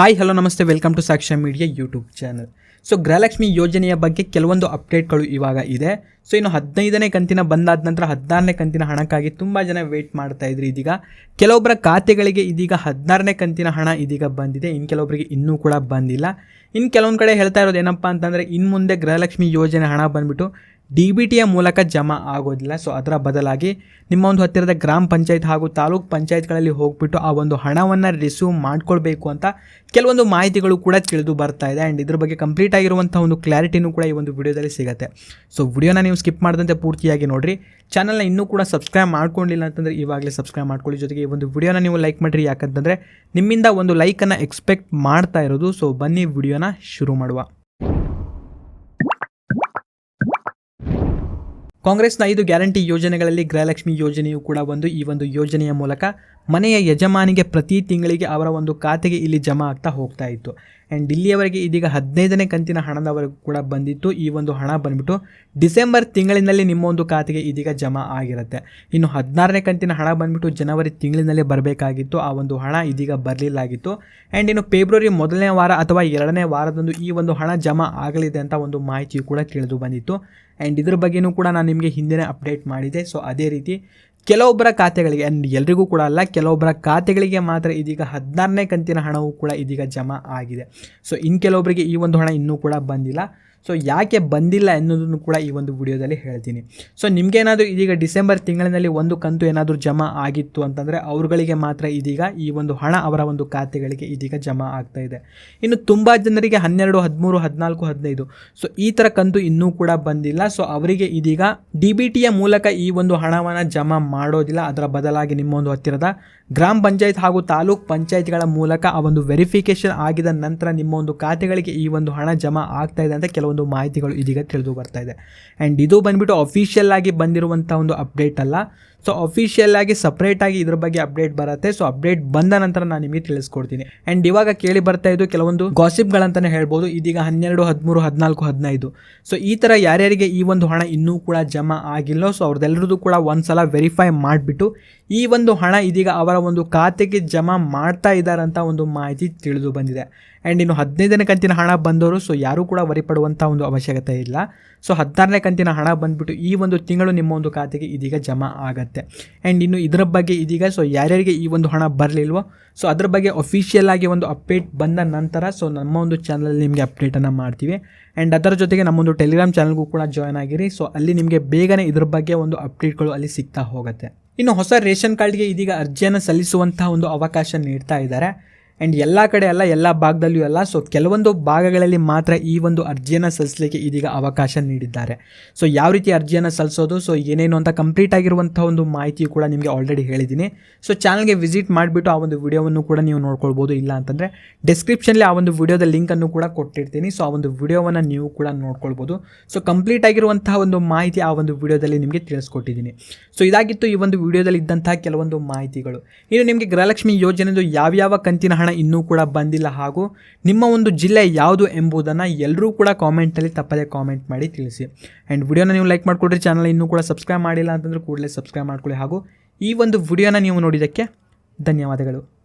Hi hello ನಮಸ್ತೆ. Welcome to Sakshya media YouTube channel so Gruhalakshmi ಯೋಜನೆಯ ಬಗ್ಗೆ ಕೆಲವೊಂದು ಅಪ್ಡೇಟ್ಗಳು ಇವಾಗ ಇದೆ. ಸೊ ಇನ್ನು ಹದಿನೈದನೇ ಕಂತಿನ ಬಂದಾದ ನಂತರ ಹದಿನಾರನೇ ಕಂತಿನ ಹಣಕ್ಕಾಗಿ ತುಂಬ ಜನ ವೇಟ್ ಮಾಡ್ತಾ ಇದ್ರಿ ಇದೀಗ. ಕೆಲವೊಬ್ಬರ ಖಾತೆಗಳಿಗೆ ಇದೀಗ ಹದಿನಾರನೇ ಕಂತಿನ ಹಣ ಇದೀಗ ಬಂದಿದೆ. ಇನ್ನು ಕೆಲವೊಬ್ಬರಿಗೆ ಇನ್ನೂ ಕೂಡ ಬಂದಿಲ್ಲ. ಇನ್ನು ಕೆಲವೊಂದು ಕಡೆ ಹೇಳ್ತಾ ಇರೋದು ಏನಪ್ಪ ಅಂತಂದರೆ ಇನ್ನು ಮುಂದೆ ಗೃಹಲಕ್ಷ್ಮಿ ಯೋಜನೆ ಹಣ ಬಂದ್ಬಿಟ್ಟು ಡಿ ಬಿ ಟಿಯ ಮೂಲಕ ಜಮಾ ಆಗೋದಿಲ್ಲ. ಸೊ ಅದರ ಬದಲಾಗಿ ನಿಮ್ಮ ಒಂದು ಹತ್ತಿರದ ಗ್ರಾಮ ಪಂಚಾಯತ್ ಹಾಗೂ ತಾಲೂಕ್ ಪಂಚಾಯತ್ಗಳಲ್ಲಿ ಹೋಗ್ಬಿಟ್ಟು ಆ ಒಂದು ಹಣವನ್ನು ರಿಸೀವ್ ಮಾಡ್ಕೊಳ್ಬೇಕು ಅಂತ ಕೆಲವೊಂದು ಮಾಹಿತಿಗಳು ಕೂಡ ತಿಳಿದು ಬರ್ತಾ ಇದೆ. ಆ್ಯಂಡ್ ಇದ್ರ ಬಗ್ಗೆ ಕಂಪ್ಲೀಟ್ ಆಗಿರುವಂಥ ಒಂದು ಕ್ಲಾರಿಟಿನೂ ಕೂಡ ಈ ಒಂದು ವಿಡಿಯೋದಲ್ಲಿ ಸಿಗುತ್ತೆ. ಸೊ ವಿಡಿಯೋನ ನೀವು ಸ್ಕಿಪ್ ಮಾಡಿದಂತೆ ಪೂರ್ತಿಯಾಗಿ ನೋಡಿರಿ. ಚಾನಲ್ನ ಇನ್ನೂ ಕೂಡ ಸಬ್ಸ್ಕ್ರೈಬ್ ಮಾಡ್ಕೊಂಡಿಲ್ಲ ಅಂತಂದರೆ ಇವಾಗಲೇ ಸಬ್ಸ್ಕ್ರೈಬ್ ಮಾಡ್ಕೊಳ್ಳಿ. ಜೊತೆಗೆ ಈ ಒಂದು ವಿಡಿಯೋನ ನೀವು ಲೈಕ್ ಮಾಡಿರಿ. ಯಾಕಂತಂದರೆ ನಿಮ್ಮಿಂದ ಒಂದು ಲೈಕನ್ನು ಎಕ್ಸ್ಪೆಕ್ಟ್ ಮಾಡ್ತಾ ಇರೋದು. ಸೊ ಬನ್ನಿ ವಿಡಿಯೋನ ಶುರು ಮಾಡುವ. ಕಾಂಗ್ರೆಸ್ನ ಐದು ಗ್ಯಾರಂಟಿ ಯೋಜನೆಗಳಲ್ಲಿ ಗೃಹಲಕ್ಷ್ಮಿ ಯೋಜನೆಯು ಕೂಡ ಒಂದು. ಈ ಒಂದು ಯೋಜನೆಯ ಮೂಲಕ ಮನೆಯ ಯಜಮಾನಿಗೆ ಪ್ರತಿ ತಿಂಗಳಿಗೆ ಅವರ ಒಂದು ಖಾತೆಗೆ ಇಲ್ಲಿ ಜಮಾ ಆಗ್ತಾ ಹೋಗ್ತಾ ಇತ್ತು. ಆ್ಯಂಡ್ ಇಲ್ಲಿಯವರೆಗೆ ಇದೀಗ ಹದಿನೈದನೇ ಕಂತಿನ ಹಣದವರೆಗೂ ಕೂಡ ಬಂದಿತ್ತು. ಈ ಒಂದು ಹಣ ಬಂದುಬಿಟ್ಟು ಡಿಸೆಂಬರ್ ತಿಂಗಳಿನಲ್ಲಿ ನಿಮ್ಮ ಒಂದು ಖಾತೆಗೆ ಇದೀಗ ಜಮಾ ಆಗಿರುತ್ತೆ. ಇನ್ನು ಹದಿನಾರನೇ ಕಂತಿನ ಹಣ ಬಂದುಬಿಟ್ಟು ಜನವರಿ ತಿಂಗಳಿನಲ್ಲಿ ಬರಬೇಕಾಗಿತ್ತು. ಆ ಒಂದು ಹಣ ಇದೀಗ ಬರಲಿಲ್ಲಾಗಿತ್ತು. ಆ್ಯಂಡ್ ಇನ್ನು ಫೆಬ್ರವರಿ ಮೊದಲನೇ ವಾರ ಅಥವಾ ಎರಡನೇ ವಾರದಂದು ಈ ಒಂದು ಹಣ ಜಮಾ ಆಗಲಿದೆ ಅಂತ ಒಂದು ಮಾಹಿತಿಯು ಕೂಡ ತಿಳಿದು ಬಂದಿತ್ತು. ಆ್ಯಂಡ್ ಇದ್ರ ಬಗ್ಗೆಯೂ ಕೂಡ ನಾನು ನಿಮಗೆ ಹಿಂದಿನ ಅಪ್ಡೇಟ್ ಮಾಡಿದೆ. ಸೊ ಅದೇ ರೀತಿ ಕೆಲವೊಬ್ಬರ ಖಾತೆಗಳಿಗೆ ಅಂಡ್ ಎಲ್ರಿಗೂ ಕೂಡ ಅಲ್ಲ, ಕೆಲವೊಬ್ಬರ ಖಾತೆಗಳಿಗೆ ಮಾತ್ರ ಇದೀಗ ಹದಿನಾರನೇ ಕಂತಿನ ಹಣವು ಕೂಡ ಇದೀಗ ಜಮಾ ಆಗಿದೆ. ಸೊ ಇನ್ನು ಕೆಲವೊಬ್ಬರಿಗೆ ಈ ಒಂದು ಹಣ ಇನ್ನೂ ಕೂಡ ಬಂದಿಲ್ಲ. ಸೊ ಯಾಕೆ ಬಂದಿಲ್ಲ ಎನ್ನುವುದನ್ನು ಕೂಡ ಈ ಒಂದು ವಿಡಿಯೋದಲ್ಲಿ ಹೇಳ್ತೀನಿ. ಸೊ ನಿಮಗೇನಾದರೂ ಇದೀಗ ಡಿಸೆಂಬರ್ ತಿಂಗಳಿನಲ್ಲಿ ಒಂದು ಕಂತು ಏನಾದರೂ ಜಮಾ ಆಗಿತ್ತು ಅಂತಂದರೆ ಅವ್ರುಗಳಿಗೆ ಮಾತ್ರ ಇದೀಗ ಈ ಒಂದು ಹಣ ಅವರ ಒಂದು ಖಾತೆಗಳಿಗೆ ಇದೀಗ ಜಮಾ ಆಗ್ತಾ ಇದೆ. ಇನ್ನು ತುಂಬ ಜನರಿಗೆ ಹನ್ನೆರಡು, ಹದಿಮೂರು, ಹದಿನಾಲ್ಕು, ಹದಿನೈದು. ಸೊ ಈ ಥರ ಕಂತು ಇನ್ನೂ ಕೂಡ ಬಂದಿಲ್ಲ. ಸೊ ಅವರಿಗೆ ಇದೀಗ ಡಿ ಬಿ ಟಿಯ ಮೂಲಕ ಈ ಒಂದು ಹಣವನ್ನು ಜಮಾ ಮಾಡೋದಿಲ್ಲ. ಅದರ ಬದಲಾಗಿ ನಿಮ್ಮ ಒಂದು ಹತ್ತಿರದ ಗ್ರಾಮ ಪಂಚಾಯತ್ ಹಾಗೂ ತಾಲೂಕ್ ಪಂಚಾಯತ್ಗಳ ಮೂಲಕ ಆ ಒಂದು ವೆರಿಫಿಕೇಶನ್ ಆಗಿದ ನಂತರ ನಿಮ್ಮ ಒಂದು ಖಾತೆಗಳಿಗೆ ಈ ಒಂದು ಹಣ ಜಮಾ ಆಗ್ತಾ ಇದೆ ಅಂತ ಕೆಲವೊಂದು ಮಾಹಿತಿಗಳು ಇದೀಗ ತಿಳಿದು ಬರ್ತಾ ಇದೆ. ಆ್ಯಂಡ್ ಇದು ಬಂದುಬಿಟ್ಟು ಅಫಿಷಿಯಲ್ ಆಗಿ ಬಂದಿರುವಂಥ ಒಂದು ಅಪ್ಡೇಟ್ ಅಲ್ಲ. ಸೊ ಅಫಿಷಿಯಲ್ ಆಗಿ ಸಪ್ರೇಟ್ ಆಗಿ ಇದ್ರ ಬಗ್ಗೆ ಅಪ್ಡೇಟ್ ಬರುತ್ತೆ. ಸೊ ಅಪ್ಡೇಟ್ ಬಂದ ನಂತರ ನಾನು ನಿಮಗೆ ತಿಳಿಸ್ಕೊಡ್ತೀನಿ. ಅಂಡ್ ಇವಾಗ ಕೇಳಿ ಬರ್ತಾ ಇದ್ದು ಕೆಲವೊಂದು ಗಾಸಿಪ್ಗಳಂತಲೇ ಹೇಳ್ಬೋದು. ಇದೀಗ ಹನ್ನೆರಡು, ಹದಿಮೂರು, ಹದಿನಾಲ್ಕು, ಹದಿನೈದು. ಸೊ ಈ ಥರ ಯಾರ್ಯಾರಿಗೆ ಈ ಒಂದು ಹಣ ಇನ್ನೂ ಕೂಡ ಜಮಾ ಆಗಿಲ್ಲ ಸೊ ಅವ್ರದ್ದೆಲ್ಲರದ್ದು ಕೂಡ ಒಂದ್ಸಲ ವೆರಿಫೈ ಮಾಡಿಬಿಟ್ಟು, ಈ ಒಂದು ಹಣ ಇದೀಗ ಅವರ ಒಂದು ಖಾತೆಗೆ ಜಮಾ ಮಾಡ್ತಾ ಇದ್ದಾರಂತ ಒಂದು ಮಾಹಿತಿ ತಿಳಿದು ಬಂದಿದೆ. ಆ್ಯಂಡ್ ಇನ್ನು ಹದಿನೈದನೇ ಕಂತಿನ ಹಣ ಬಂದವರು ಸೊ ಯಾರೂ ಕೂಡ ವರಿಪಡುವಂಥ ಒಂದು ಅವಶ್ಯಕತೆ ಇಲ್ಲ. ಸೊ ಹದಿನಾರನೇ ಕಂತಿನ ಹಣ ಬಂದ್ಬಿಟ್ಟು ಈ ಒಂದು ತಿಂಗಳು ನಿಮ್ಮ ಒಂದು ಖಾತೆಗೆ ಇದೀಗ ಜಮಾ ಆಗುತ್ತೆ. ಆ್ಯಂಡ್ ಇನ್ನು ಇದರ ಬಗ್ಗೆ ಇದೀಗ ಸೊ ಯಾರ್ಯಾರಿಗೆ ಈ ಒಂದು ಹಣ ಬರಲಿಲ್ವೋ ಸೊ ಅದ್ರ ಬಗ್ಗೆ ಅಫಿಷಿಯಲ್ ಆಗಿ ಒಂದು ಅಪ್ಡೇಟ್ ಬಂದ ನಂತರ ಸೊ ನಮ್ಮ ಒಂದು ಚಾನಲಲ್ಲಿ ನಿಮಗೆ ಅಪ್ಡೇಟನ್ನು ಮಾಡ್ತೀವಿ. ಆ್ಯಂಡ್ ಅದರ ಜೊತೆಗೆ ನಮ್ಮೊಂದು ಟೆಲಿಗ್ರಾಮ್ ಚಾನಲ್ಗೂ ಕೂಡ ಜಾಯ್ನ್ ಆಗಿರಿ. ಸೊ ಅಲ್ಲಿ ನಿಮಗೆ ಬೇಗನೆ ಇದ್ರ ಬಗ್ಗೆ ಒಂದು ಅಪ್ಡೇಟ್ಗಳು ಅಲ್ಲಿ ಸಿಗ್ತಾ ಹೋಗುತ್ತೆ. ಇನ್ನು ಹೊಸ ರೇಷನ್ ಕಾರ್ಡ್ಗೆ ಇದೀಗ ಅರ್ಜಿಯನ್ನು ಸಲ್ಲಿಸುವಂತಹ ಒಂದು ಅವಕಾಶ ನೀಡ್ತಾ ಇದ್ದಾರೆ. ಆ್ಯಂಡ್ ಎಲ್ಲ ಕಡೆ ಅಲ್ಲ, ಎಲ್ಲ ಭಾಗದಲ್ಲೂ ಅಲ್ಲ. ಸೊ ಕೆಲವೊಂದು ಭಾಗಗಳಲ್ಲಿ ಮಾತ್ರ ಈ ಒಂದು ಅರ್ಜಿಯನ್ನು ಸಲ್ಲಿಸಲಿಕ್ಕೆ ಇದೀಗ ಅವಕಾಶ ನೀಡಿದ್ದಾರೆ. ಸೊ ಯಾವ ರೀತಿ ಅರ್ಜಿಯನ್ನು ಸಲ್ಲಿಸೋದು? ಸೊ ಏನೇನು ಅಂತ ಕಂಪ್ಲೀಟ್ ಆಗಿರುವಂಥ ಒಂದು ಮಾಹಿತಿಯು ಕೂಡ ನಿಮಗೆ ಆಲ್ರೆಡಿ ಹೇಳಿದ್ದೀನಿ. ಸೊ ಚಾನಲ್ಗೆ ವಿಸಿಟ್ ಮಾಡಿಬಿಟ್ಟು ಆ ಒಂದು ವಿಡಿಯೋವನ್ನು ಕೂಡ ನೀವು ನೋಡ್ಕೊಳ್ಬೋದು. ಇಲ್ಲ ಅಂತಂದರೆ ಡಿಸ್ಕ್ರಿಪ್ಷನ್ಲಿ ಆ ಒಂದು ವಿಡಿಯೋದ ಲಿಂಕನ್ನು ಕೂಡ ಕೊಟ್ಟಿರ್ತೀನಿ. ಸೊ ಆ ಒಂದು ವಿಡಿಯೋವನ್ನು ನೀವು ಕೂಡ ನೋಡ್ಕೊಳ್ಬೋದು. ಸೊ ಕಂಪ್ಲೀಟ್ ಆಗಿರುವಂತಹ ಒಂದು ಮಾಹಿತಿ ಆ ಒಂದು ವಿಡಿಯೋದಲ್ಲಿ ನಿಮಗೆ ತಿಳಿಸ್ಕೊಟ್ಟಿದ್ದೀನಿ. ಸೊ ಇದಾಗಿತ್ತು ಈ ಒಂದು ವಿಡಿಯೋದಲ್ಲಿ ಇದ್ದಂತಹ ಕೆಲವೊಂದು ಮಾಹಿತಿಗಳು. ಇನ್ನು ನಿಮಗೆ ಗೃಹಲಕ್ಷ್ಮಿ ಯೋಜನೆದು ಯಾವ್ಯಾವ ಕಂತಿನ ಹಣ ಇನ್ನೂ ಕೂಡ ಬಂದಿಲ್ಲ. ಹಾಗೂ ನಿಮ್ಮ ಒಂದು ಜಿಲ್ಲೆ ಯಾವುದು ಎಂಬುದನ್ನು ಎಲ್ಲರೂ ಕೂಡ ಕಾಮೆಂಟಲ್ಲಿ ತಪ್ಪದೇ ಕಾಮೆಂಟ್ ಮಾಡಿ ತಿಳಿಸಿ. ಆ್ಯಂಡ್ ವಿಡಿಯೋನ ನೀವು ಲೈಕ್ ಮಾಡಿಕೊಡ್ರಿ ಚಾನಲ್ ಇನ್ನೂ ಕೂಡ ಸಬ್ಸ್ಕ್ರೈಬ್ ಮಾಡಿಲ್ಲ ಅಂತಂದ್ರೆ ಕೂಡಲೇ ಸಬ್ಸ್ಕ್ರೈಬ್ ಮಾಡ್ಕೊಳ್ಳಿ. ಹಾಗೂ ಈ ಒಂದು ವಿಡಿಯೋನ ನೀವು ನೋಡಿದ್ದಕ್ಕೆ ಧನ್ಯವಾದಗಳು.